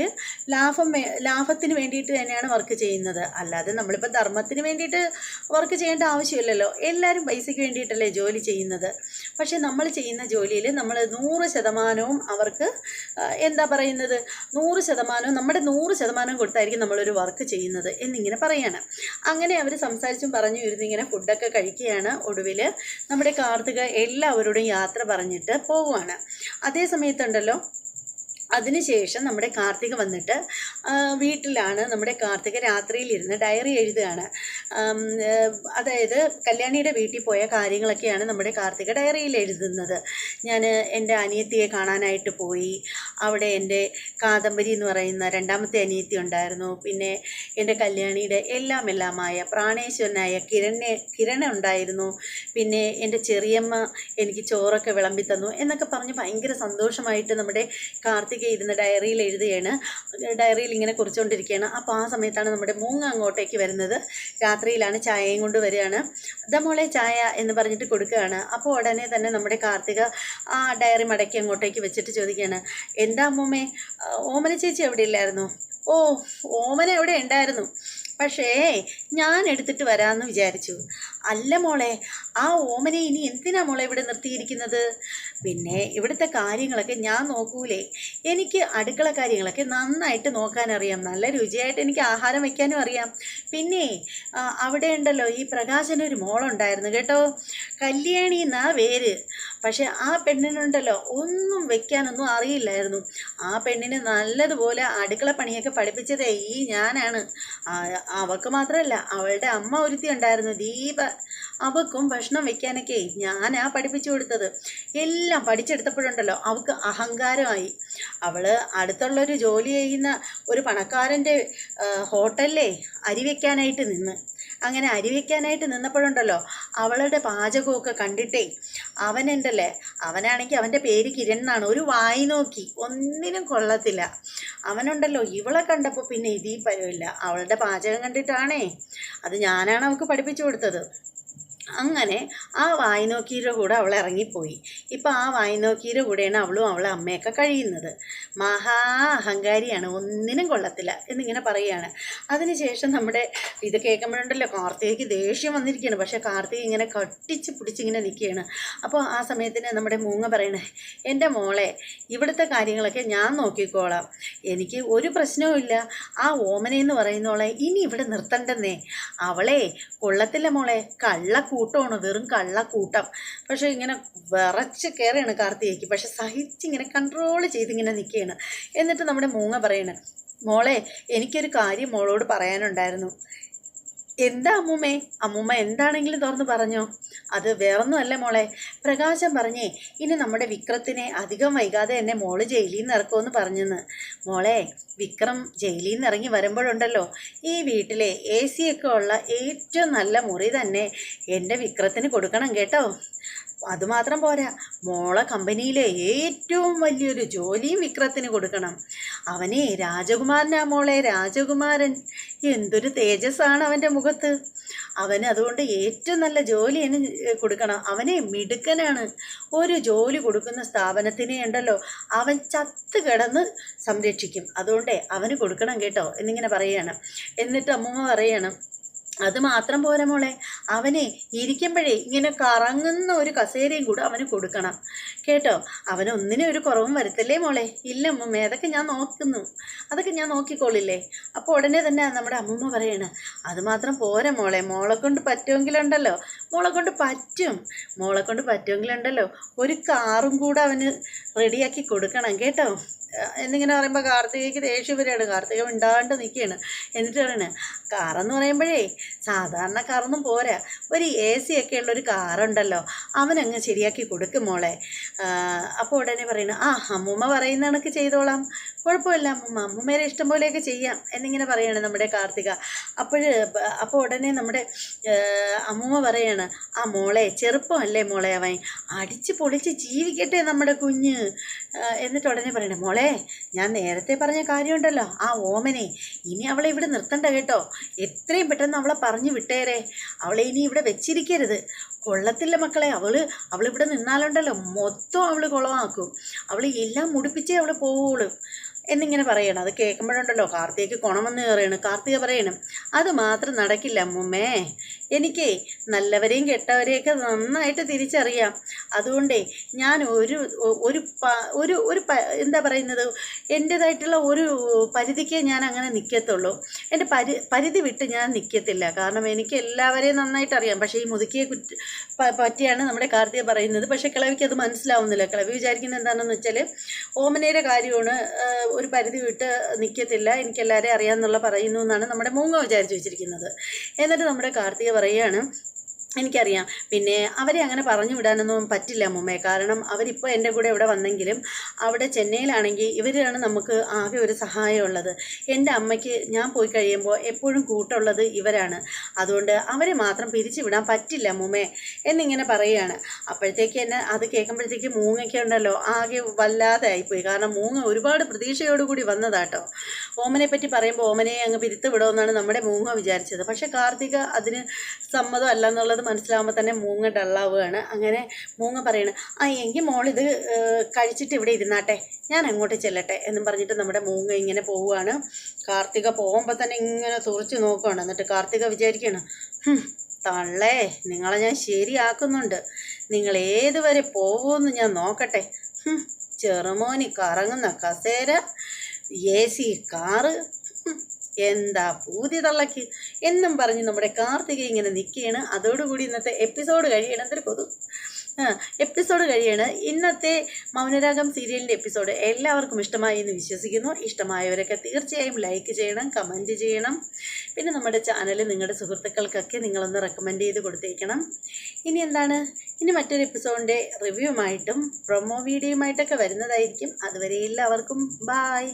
ലാഭം ലാഭത്തിന് വേണ്ടിയിട്ട് തന്നെയാണ് വർക്ക് ചെയ്യുന്നത്. അല്ലാതെ നമ്മളിപ്പോൾ ധർമ്മത്തിന് വേണ്ടിയിട്ട് വർക്ക് ചെയ്യേണ്ട ആവശ്യമില്ലല്ലോ. എല്ലാവരും പൈസയ്ക്ക് വേണ്ടിയിട്ടല്ലേ ജോലി ചെയ്യുന്നത്. പക്ഷേ നമ്മൾ ചെയ്യുന്ന ജോലിയിൽ നമ്മൾ നൂറ് ശതമാനവും അവർക്ക് എന്താ പറയുന്നത്? നൂറ് ശതമാനവും നമ്മുടെ നൂറ് ശതമാനം കൊടുത്തായിരിക്കും നമ്മളൊരു വർക്ക് ചെയ്യുന്നത് എന്നിങ്ങനെ പറയാണ്. അങ്ങനെ അവർ സംസാരിച്ചും പറഞ്ഞു ഇരുന്നിങ്ങനെ ഫുഡൊക്കെ കഴിക്കുകയാണ്. ഒടുവിൽ നമ്മുടെ കാർത്തിക എല്ലാവരോടും യാത്ര പറഞ്ഞിട്ട് പോവുകയാണ്. അതേ സമയത്തുണ്ടല്ലോ അതിനുശേഷം നമ്മുടെ കാർത്തിക വന്നിട്ട് വീട്ടിലാണ് നമ്മുടെ കാർത്തിക രാത്രിയിലിരുന്ന് ഡയറി എഴുതുകയാണ്. അതായത് കല്യാണിയുടെ വീട്ടിൽ പോയ കാര്യങ്ങളൊക്കെയാണ് നമ്മുടെ കാർത്തിക ഡയറിയിൽ എഴുതുന്നത്. ഞാൻ എന്റെ അനിയത്തിയെ കാണാനായിട്ട് പോയി. അവിടെ എന്റെ കാദംബരി എന്ന് പറയുന്ന രണ്ടാമത്തെ അനിയത്തി ഉണ്ടായിരുന്നു. പിന്നെ എന്റെ കല്യാണിയുടെ എല്ലാം എല്ലാമായ പ്രാണേശ്വരനായ കിരണ് കിരൺ ഉണ്ടായിരുന്നു. പിന്നെ എന്റെ ചെറിയമ്മ എനിക്ക് ചോറൊക്കെ വിളമ്പി തന്നു എന്നൊക്കെ പറഞ്ഞ് ഭയങ്കര സന്തോഷമായിട്ട് നമ്മുടെ കാർത്തിക ഇരുന്ന് ഡയറിയിൽ എഴുതുകയാണ്. ഡയറിയിൽ ഇങ്ങനെ കുറിച്ചുകൊണ്ടിരിക്കുകയാണ്. അപ്പോൾ ആ സമയത്താണ് നമ്മുടെ മൂങ്ങ അങ്ങോട്ടേക്ക് വരുന്നത്. രാത്രിയിലാണ് ചായയും കൊണ്ട് വരികയാണ്. ദമോളെ ചായ എന്ന് പറഞ്ഞിട്ട് കൊടുക്കുകയാണ്. അപ്പോൾ ഉടനെ തന്നെ നമ്മുടെ കാർത്തിക ആ ഡയറി മടക്കി അങ്ങോട്ടേക്ക് വെച്ചിട്ട് ചോദിക്കുകയാണ്. എന്താ അമ്മൂമ്മേ? ഓമന ചേച്ചി എവിടെ ഇല്ലായിരുന്നു ഓ ഓമന എവിടെ ഉണ്ടായിരുന്നു. പക്ഷേ ഞാൻ എടുത്തിട്ട് വരാമെന്ന് വിചാരിച്ചു. അല്ല മോളെ ആ ഓമനെ ഇനി എന്തിനാ മോളെ ഇവിടെ നിർത്തിയിരിക്കുന്നത്? പിന്നെ ഇവിടുത്തെ കാര്യങ്ങളൊക്കെ ഞാൻ നോക്കൂലേ. എനിക്ക് അടുക്കള കാര്യങ്ങളൊക്കെ നന്നായിട്ട് നോക്കാനറിയാം. നല്ല രുചിയായിട്ട് എനിക്ക് ആഹാരം വയ്ക്കാനും അറിയാം. പിന്നെ അവിടെ ഉണ്ടല്ലോ ഈ പ്രകാശനൊരു മോളുണ്ടായിരുന്നു കേട്ടോ. കല്യാണി എന്നാ പേര്? പക്ഷെ ആ പെണ്ണിനുണ്ടല്ലോ ഒന്നും വെക്കാനൊന്നും അറിയില്ലായിരുന്നു. ആ പെണ്ണിന് നല്ലതുപോലെ അടുക്കള പണിയൊക്കെ പഠിപ്പിച്ചതേ ഈ ഞാനാണ്. അവൾക്ക് മാത്രമല്ല അവളുടെ അമ്മ ഒരുത്തി ഉണ്ടായിരുന്നു ദീപ. അവക്കും ഭക്ഷണം വെക്കാനൊക്കെ ഞാനാ പഠിപ്പിച്ചു കൊടുത്തത്. എല്ലാം പഠിച്ചെടുത്തപ്പോഴുണ്ടല്ലോ അവൾക്ക് അഹങ്കാരമായി. അവൾ അടുത്തുള്ളൊരു ജോലി ചെയ്യുന്ന ഒരു പണക്കാരന്റെ ഹോട്ടലിലെ അരി വെക്കാനായിട്ട് നിന്ന്. അങ്ങനെ അരി വെക്കാനായിട്ട് നിന്നപ്പോഴുണ്ടല്ലോ അവളുടെ പാചകമൊക്കെ കണ്ടിട്ടേ അവനുണ്ടല്ലേ? അവനാണെങ്കിൽ അവന്റെ പേര് കിരൺ എന്നാണ്. ഒരു വായി നോക്കി. ഒന്നിനും കൊള്ളത്തില്ല. അവനുണ്ടല്ലോ. ഇവളെ കണ്ടപ്പോൾ പിന്നെ ഇതീ പരമില്ല അവളുടെ പാചകം കണ്ടിട്ടാണേ. അത് ഞാനാണ് അവൾക്ക് പഠിപ്പിച്ചു കൊടുത്തത്. അങ്ങനെ ആ വായ്നോക്കിയുടെ കൂടെ അവൾ ഇറങ്ങിപ്പോയി. ഇപ്പം ആ വായ്നോക്കിയുടെ കൂടെയാണ് അവളും അവളെ അമ്മയൊക്കെ കഴിയുന്നത്. മഹാ അഹങ്കാരിയാണ് ഒന്നിനും കൊള്ളത്തില്ല എന്നിങ്ങനെ പറയുകയാണ്. അതിനുശേഷം നമ്മുടെ ഇത് കേൾക്കുമ്പോഴുണ്ടല്ലോ കാർത്തികയ്ക്ക് ദേഷ്യം വന്നിരിക്കുകയാണ്. പക്ഷേ കാർത്തിക ഇങ്ങനെ കട്ടിച്ച് പിടിച്ചിങ്ങനെ നിൽക്കുകയാണ്. അപ്പോൾ ആ സമയത്തിന് നമ്മുടെ മൂങ്ങ പറയണേ എന്റെ മോളെ ഇവിടുത്തെ കാര്യങ്ങളൊക്കെ ഞാൻ നോക്കിക്കോളാം. എനിക്ക് ഒരു പ്രശ്നവും ഇല്ല. ആ എന്ന് പറയുന്നോളെ ഇനി ഇവിടെ നിർത്തണ്ടെന്നേ. അവളെ കൊള്ളത്തില്ല മോളെ. കള്ളക്കൂട്ടമാണ് വെറും കള്ളക്കൂട്ടം. പക്ഷേ ഇങ്ങനെ വിറച്ച് കയറിയാണ് കാർത്തികയ്ക്ക്. പക്ഷെ സഹിച്ചിങ്ങനെ കൺട്രോൾ ചെയ്തിങ്ങനെ നിൽക്കുകയാണ് എന്നിട്ട് നമ്മുടെ മൂങ്ങ പറയണ മോളെ എനിക്കൊരു കാര്യം മോളോട് പറയാനുണ്ടായിരുന്നു. എന്താ അമ്മൂമ്മേ? അമ്മൂമ്മ എന്താണെങ്കിലും തുറന്ന് പറഞ്ഞോ. അത് വേറൊന്നുമല്ല മോളെ. പ്രകാശം പറഞ്ഞേ ഇനി നമ്മുടെ വിക്രത്തിനെ അധികം വൈകാതെ എന്നെ മോൾ ജയിലിൽ നിന്ന് ഇറക്കുമെന്ന് പറഞ്ഞെന്ന്. മോളെ വിക്രം ജയിലിൽ നിന്ന് ഇറങ്ങി വരുമ്പോഴുണ്ടല്ലോ. ഈ വീട്ടിലെ എ സി ഒക്കെ ഉള്ള ഏറ്റവും നല്ല മുറി തന്നെ എന്റെ വിക്രത്തിന് കൊടുക്കണം കേട്ടോ. അതുമാത്രം പോരാ. മോളെ കമ്പനിയിലെ ഏറ്റവും വലിയൊരു ജോലിയും വിക്രത്തിന് കൊടുക്കണം. അവനെ രാജകുമാരനാ മോളെ രാജകുമാരൻ. എന്തൊരു തേജസ്സാണ് അവന്റെ മുഖത്ത്. അവന് അതുകൊണ്ട് ഏറ്റവും നല്ല ജോലി കൊടുക്കണം. അവനെ മിടുക്കനാണ്. ഒരു ജോലി കൊടുക്കുന്ന സ്ഥാപനത്തിനെ ഉണ്ടല്ലോ അവൻ ചത്ത് കിടന്ന് സംരക്ഷിക്കും. അതുകൊണ്ടേ അവന് കൊടുക്കണം കേട്ടോ എന്നിങ്ങനെ പറയാണ്. എന്നിട്ട് അമ്മൂമ്മ പറയാണ് അത് മാത്രം പോരാ മോളെ. അവനെ ഇരിക്കുമ്പോഴേ ഇങ്ങനെ കറങ്ങുന്ന ഒരു കസേരയും കൂടെ അവന് കൊടുക്കണം. കേട്ടോ? അവന് ഒരു കുറവും വരത്തില്ലേ മോളെ? ഇല്ല അമ്മൂമ്മ അതൊക്കെ ഞാൻ നോക്കുന്നു. അതൊക്കെ ഞാൻ നോക്കിക്കോളില്ലേ? അപ്പോൾ ഉടനെ തന്നെ നമ്മുടെ അമ്മമ്മ പറയണ് അതുമാത്രം പോരാ മോളെ. മോളെ കൊണ്ട് പറ്റുമെങ്കിലുണ്ടല്ലോ. മോളെ കൊണ്ട് പറ്റും. മോളെ കൊണ്ട് പറ്റുമെങ്കിലുണ്ടല്ലോ. ഒരു കാറും കൂടെ അവന് റെഡിയാക്കി കൊടുക്കണം. കേട്ടോ? എന്നിങ്ങനെ പറയുമ്പോൾ കാർത്തികയ്ക്ക് ദേഷ്യം വരികയാണ്. കാർത്തിക മിണ്ടാണ്ട് നിൽക്കുകയാണ് എന്നിട്ട് പറയണ കാറെന്ന് പറയുമ്പോഴേ സാധാരണ കാറൊന്നും പോരാ. ഒരു എ സി ഒക്കെ ഉള്ളൊരു കാറുണ്ടല്ലോ അവനങ്ങ് ശരിയാക്കി കൊടുക്കും മോളെ. അപ്പോൾ ഉടനെ പറയുന്നു ആ അമ്മൂമ്മ പറയുന്ന കണക്ക് ചെയ്തോളാം. കുഴപ്പമില്ല അമ്മൂമ്മ അമ്മൂമ്മേരെ ഇഷ്ടം പോലെയൊക്കെ ചെയ്യാം എന്നിങ്ങനെ പറയാണ് നമ്മുടെ കാർത്തിക. അപ്പോൾ അപ്പോൾ ഉടനെ നമ്മുടെ അമ്മമ്മ അമ്മൂമ്മ പറയാണ് ആ മോളെ ചെറുപ്പമല്ലേ മോളെ അവൻ. അടിച്ച് പൊളിച്ച് ജീവിക്കട്ടെ നമ്മുടെ കുഞ്ഞ്. എന്നിട്ട് ഉടനെ പറയണേ മോളെ ഞാൻ നേരത്തെ പറഞ്ഞ കാര്യമുണ്ടല്ലോ. ആ ഓമനെ ഇനി അവളെ ഇവിടെ നിർത്തണ്ട കേട്ടോ. എത്രയും പെട്ടെന്ന് അവളെ പറഞ്ഞു വിട്ടേരെ. അവളെ ഇനി ഇവിടെ വെച്ചിരിക്കരുത്. കൊള്ളത്തില്ല മക്കളെ അവൾ അവളിവിടെ നിന്നാലുണ്ടല്ലോ. മൊത്തം അവൾ കുളമാക്കും. അവൾ എല്ലാം മുടിപ്പിച്ചേ അവൾ പോവുള്ളൂ. എന്നിങ്ങനെ പറയണം. അത് കേൾക്കുമ്പോഴുണ്ടല്ലോ കാർത്തികയ്ക്ക് കോണമെന്ന് പറയണം കാർത്തിക പറയണം അത് മാത്രം നടക്കില്ല അമ്മുമ്മേ. എനിക്ക് നല്ലവരെയും കെട്ടവരെയൊക്കെ നന്നായിട്ട് തിരിച്ചറിയാം. അതുകൊണ്ടേ ഞാൻ ഒരു ഒരു ഒരു ഒരു എന്താ പറയുന്നത്? എന്റേതായിട്ടുള്ള ഒരു പരിധിക്ക് ഞാൻ അങ്ങനെ നിൽക്കത്തുള്ളൂ എന്റെ പരി പരിധി വിട്ട് ഞാൻ നിൽക്കത്തില്ല കാരണം എനിക്ക് എല്ലാവരെയും നന്നായിട്ട് അറിയാം. പക്ഷേ ഈ മുതുക്കിയെ കുറ്റ പറ്റിയാണ് നമ്മുടെ കാർത്തിക പറയുന്നത്. പക്ഷേ കിളവിക്ക് അത് മനസ്സിലാവുന്നില്ല. കിളവി വിചാരിക്കുന്നത് എന്താണെന്ന് വെച്ചാൽ ഓമനയുടെ കാര്യമാണ് ഒരു പരിധി വിട്ട് നിൽക്കത്തില്ല എനിക്ക് എല്ലാവരെയും അറിയാമെന്നുള്ള പറയുന്നു എന്നാണ് നമ്മുടെ മൂങ്ങ വിചാരിച്ച് വെച്ചിരിക്കുന്നത്. എന്നിട്ട് നമ്മുടെ കാർത്തിക പറയുകയാണ് എനിക്കറിയാം. പിന്നെ അവരെ അങ്ങനെ പറഞ്ഞു വിടാനൊന്നും പറ്റില്ല അമ്മൂമ്മേ. കാരണം അവരിപ്പോൾ എന്റെ കൂടെ ഇവിടെ വന്നെങ്കിലും അവിടെ ചെന്നൈയിലാണെങ്കിൽ ഇവരാണ് നമുക്ക് ആകെ ഒരു സഹായമുള്ളത്. എന്റെ അമ്മയ്ക്ക് ഞാൻ പോയി കഴിയുമ്പോൾ എപ്പോഴും കൂട്ടുള്ളത് ഇവരാണ്. അതുകൊണ്ട് അവരെ മാത്രം പിരിച്ചു വിടാൻ പറ്റില്ല അമ്മൂമ്മേ എന്നിങ്ങനെ പറയുകയാണ്. അപ്പോഴത്തേക്ക് എന്നെ അത് കേൾക്കുമ്പോഴത്തേക്ക് മൂങ്ങയ്ക്ക് ഉണ്ടല്ലോ ആകെ വല്ലാതെ ആയിപ്പോയി. കാരണം മൂങ്ങ ഒരുപാട് പ്രതീക്ഷയോടുകൂടി വന്നതാട്ടോ. ഓമനെ പറ്റി പറയുമ്പോൾ ഓമനെ അങ്ങ് പിരിത്തു വിടുമെന്നാണ് നമ്മുടെ മൂങ്ങ വിചാരിച്ചത്. പക്ഷേ കാർത്തിക അതിന് സമ്മതം അല്ല മനസ്സിലാവുമ്പോൾ തന്നെ മൂങ്ങ ഡള്ളാവുകയാണ് അങ്ങനെ മൂങ്ങ പറയണം ആ എങ്കിൽ മോളിത് കഴിച്ചിട്ട് ഇവിടെ ഇരുന്നാട്ടെ. ഞാൻ അങ്ങോട്ട് ചെല്ലട്ടെ. എന്നും പറഞ്ഞിട്ട് നമ്മുടെ മൂങ്ങ ഇങ്ങനെ പോവുകയാണ്. കാർത്തിക പോകുമ്പോൾ തന്നെ ഇങ്ങനെ തുറച്ച് നോക്കുകയാണ് എന്നിട്ട് കാർത്തിക വിചാരിക്കുകയാണ് തള്ളേ നിങ്ങളെ ഞാൻ ശരിയാക്കുന്നുണ്ട്. നിങ്ങൾ ഏതുവരെ പോകുമെന്ന് ഞാൻ നോക്കട്ടെ. ചെറുമോനി കറങ്ങുന്ന കസേര എ സി കാറ് എന്താ പൂതി തള്ളക്ക്? എന്നും പറഞ്ഞ് നമ്മുടെ കാർത്തിക ഇങ്ങനെ നിൽക്കുകയാണ്. അതോടുകൂടി ഇന്നത്തെ എപ്പിസോഡ് കഴിയണം. എന്തൊരു ആ എപ്പിസോഡ് കഴിയാണ്. ഇന്നത്തെ മൗനരാഗം സീരിയലിന്റെ എപ്പിസോഡ് എല്ലാവർക്കും ഇഷ്ടമായി എന്ന് വിശ്വസിക്കുന്നു. ഇഷ്ടമായവരൊക്കെ തീർച്ചയായും ലൈക്ക് ചെയ്യണം കമന്റ് ചെയ്യണം. പിന്നെ നമ്മുടെ ചാനൽ നിങ്ങളുടെ സുഹൃത്തുക്കൾക്കൊക്കെ നിങ്ങളൊന്ന് റെക്കമെൻഡ് ചെയ്ത് കൊടുത്തേക്കണം. ഇനി എന്താണ്? ഇനി മറ്റൊരു എപ്പിസോഡിന്റെ റിവ്യൂമായിട്ടും പ്രൊമോ വീഡിയോയുമായിട്ടൊക്കെ വരുന്നതായിരിക്കും. അതുവരെ എല്ലാവർക്കും ബായ്